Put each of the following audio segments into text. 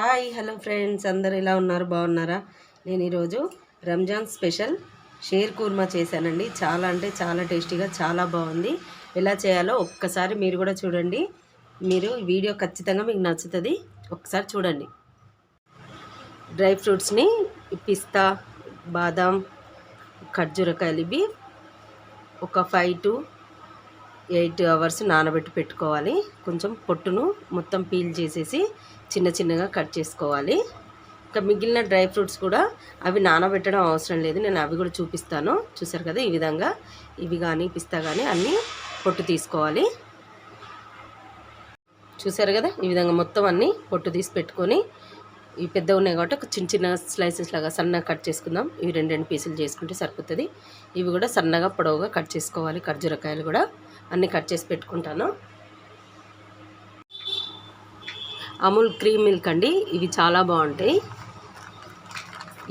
Hi hello friends. అందరు ఎలా ఉన్నారు? బాగున్నారా? నేను ఈరోజు రంజాన్ స్పెషల్ షేర్ కూర్మా చేశానండి. చాలా అంటే చాలా టేస్టీగా చాలా బాగుంది. ఎలా చేయాలో ఒక్కసారి మీరు కూడా చూడండి. మీరు వీడియో ఖచ్చితంగా మీకు నచ్చుతుంది. ఒకసారి చూడండి. డ్రై ఫ్రూట్స్ని పిస్తా బాదాం ఖర్జూరకాయలు ఇవి ఒక ఫైవ్ టు ఎయిట్ అవర్స్ నానబెట్టి పెట్టుకోవాలి. కొంచెం పొట్టును మొత్తం పీల్ చేసేసి చిన్న చిన్నగా కట్ చేసుకోవాలి. ఇంకా మిగిలిన డ్రై ఫ్రూట్స్ కూడా అవి నానబెట్టడం అవసరం లేదు. నేను అవి కూడా చూపిస్తాను. చూసారు కదా ఈ విధంగా. ఇవి కానీ పిస్తా కానీ అన్నీ పొట్టు తీసుకోవాలి. చూసారు కదా ఈ విధంగా మొత్తం అన్నీ పొట్టు తీసి పెట్టుకొని ఇవి పెద్ద ఉన్నాయి కాబట్టి ఒక చిన్న చిన్న స్లైసెస్ లాగా సన్నగా కట్ చేసుకుందాం. ఇవి రెండు రెండు పీసులు చేసుకుంటే సరిపోతుంది. ఇవి కూడా సన్నగా పొడవుగా కట్ చేసుకోవాలి. ఖర్జూరకాయలు కూడా అన్నీ కట్ చేసి పెట్టుకుంటాను. అమూల్ క్రీమ్ మిల్క్ అండి. ఇవి చాలా బాగుంటాయి.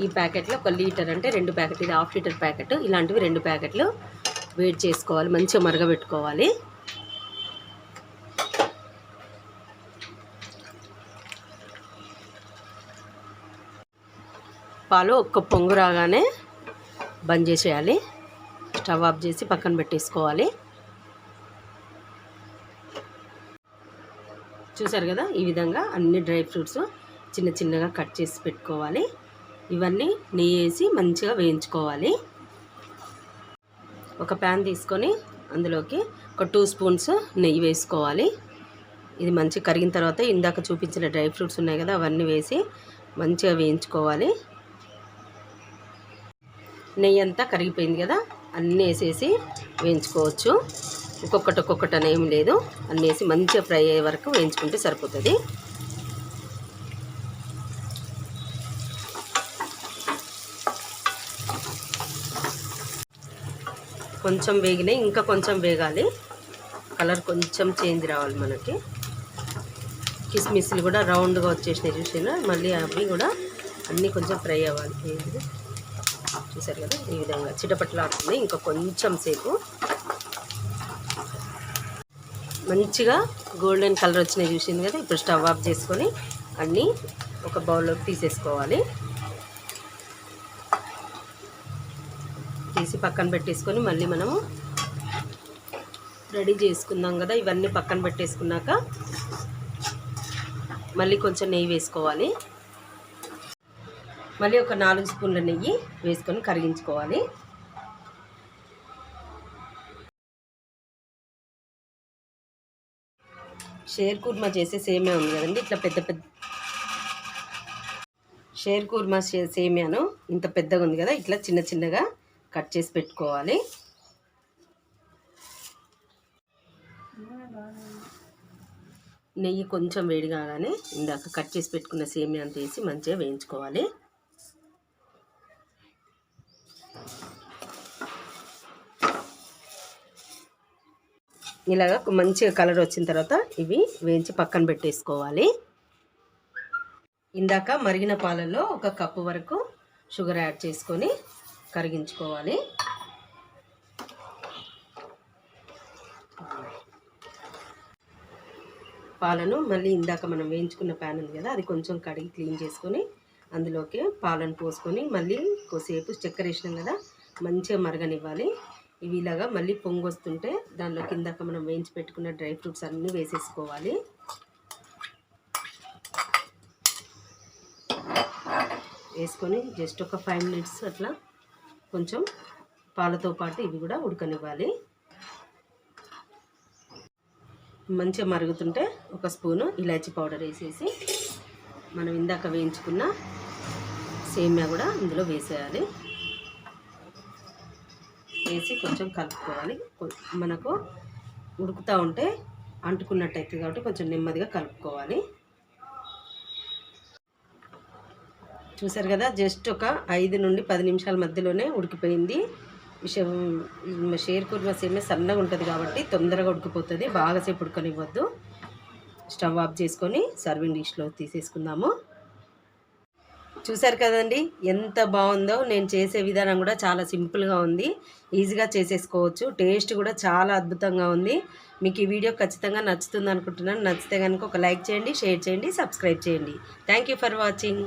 ఈ ప్యాకెట్లో ఒక లీటర్ అంటే రెండు ప్యాకెట్ ఇది హాఫ్ లీటర్ ప్యాకెట్. ఇలాంటివి రెండు ప్యాకెట్లు వేడి చేసుకోవాలి. మంచిగా మరగబెట్టుకోవాలి. పాలు ఒక్క పొంగు రాగానే బంద్ చేసేయాలి. స్టవ్ ఆఫ్ చేసి పక్కన పెట్టేసుకోవాలి. చూసారు కదా? ఈ విధంగా అన్ని డ్రై ఫ్రూట్స్ చిన్న చిన్నగా కట్ చేసి పెట్టుకోవాలి. ఇవన్నీ నెయ్యి వేసి మంచిగా వేయించుకోవాలి. ఒక ప్యాన్ తీసుకొని అందులోకి ఒక టూ స్పూన్స్ నెయ్యి వేసుకోవాలి. ఇది మంచిగా కరిగిన తర్వాత ఇందాక చూపించిన డ్రై ఫ్రూట్స్ ఉన్నాయి కదా? అవన్నీ వేసి మంచిగా వేయించుకోవాలి. నెయ్యి అంతా కరిగిపోయింది కదా అన్నీ వేసేసి వేయించుకోవచ్చు. ఒక్కొక్కటి ఒక్కొక్కటి అని ఏం లేదు. అన్నీ వేసి మంచిగా ఫ్రై అయ్యే వరకు వేయించుకుంటే సరిపోతుంది. కొంచెం వేగినాయి ఇంకా కొంచెం వేగాలి. కలర్ కొంచెం చేంజ్ రావాలి మనకి. కిస్మిస్లు కూడా రౌండ్గా వచ్చేసినాయి చూసినా మళ్ళీ అవి కూడా అన్నీ కొంచెం ఫ్రై అవ్వాలి. చూసారు కదా? ఈ విధంగా చిటపట్లాడుతుంది ఇంకా కొంచెం సేపు. మంచిగా గోల్డెన్ కలర్ వచ్చినాయి చూసింది కదా? ఇప్పుడు స్టవ్ ఆఫ్ చేసుకొని అన్నీ ఒక బౌల్లోకి తీసేసుకోవాలి. తీసి పక్కన పెట్టేసుకొని మళ్ళీ మనము రెడీ చేసుకుందాం కదా? ఇవన్నీ పక్కన పెట్టేసుకున్నాక మళ్ళీ కొంచెం నెయ్యి వేసుకోవాలి. మళ్ళీ ఒక నాలుగు స్పూన్ల నెయ్యి వేసుకొని కరిగించుకోవాలి. షేర్ కూర్మా చేసే సేమే ఉంది కదండి ఇట్లా పెద్ద పెద్ద షేర్ కుర్మా సేమియాను ఇంత పెద్దగా ఉంది కదా ఇట్లా చిన్న చిన్నగా కట్ చేసి పెట్టుకోవాలి. నెయ్యి కొంచెం వేడి కాగానే ఇందాక కట్ చేసి పెట్టుకున్న సేమియాను తీసి మంచిగా వేయించుకోవాలి. ఇలాగ మంచిగా కలర్ వచ్చిన తర్వాత ఇవి వేయించి పక్కన పెట్టేసుకోవాలి. ఇందాక మరిగిన పాలల్లో ఒక కప్పు వరకు షుగర్ యాడ్ చేసుకొని కరిగించుకోవాలి. పాలను మళ్ళీ ఇందాక మనం వేయించుకున్న ప్యాన్ ఉంది కదా అది కొంచెం కడిగి క్లీన్ చేసుకొని అందులోకి పాలను పోసుకొని మళ్ళీ కొద్దిసేపు చక్కెర వేసినాం కదా మంచిగా మరగనివ్వాలి. ఇవి ఇలాగా మళ్ళీ పొంగు వస్తుంటే దానిలో కిందక మనం వేయించి పెట్టుకున్న డ్రై ఫ్రూట్స్ అన్నీ వేసేసుకోవాలి. వేసుకొని జస్ట్ ఒక ఫైవ్ మినిట్స్ అట్లా కొంచెం పాలతో పాటు ఇవి కూడా ఉడకనివ్వాలి. మంచిగా మరుగుతుంటే ఒక స్పూను ఇలాచీ పౌడర్ వేసేసి మనం ఇందాక వేయించుకున్న సేమియా కూడా ఇందులో వేసేయాలి. వేసి కొంచెం కలుపుకోవాలి. మనకు ఉడుకుతూ ఉంటే అంటుకున్నట్టయితే కాబట్టి కొంచెం నెమ్మదిగా కలుపుకోవాలి. చూసారు కదా జస్ట్ ఒక ఐదు నుండి పది నిమిషాల మధ్యలోనే ఉడికిపోయింది. షేర్ కుర్మా సేమే సన్నగా ఉంటుంది కాబట్టి తొందరగా ఉడికిపోతుంది. బాగాసేపు ఉడకనివ్వద్దు. స్టవ్ ఆఫ్ చేసుకొని సర్వింగ్ డిష్లో తీసేసుకుందాము. చూసారు కదండి? ఎంత బాగుందో. నేను చేసే విధానం కూడా చాలా సింపుల్గా ఉంది. ఈజీగా చేసేసుకోవచ్చు. టేస్ట్ కూడా చాలా అద్భుతంగా ఉంది. మీకు ఈ వీడియో ఖచ్చితంగా నచ్చుతుంది అనుకుంటున్నాను. నచ్చితే కనుక ఒక లైక్ చేయండి షేర్ చేయండి సబ్స్క్రైబ్ చేయండి. Thank for watching.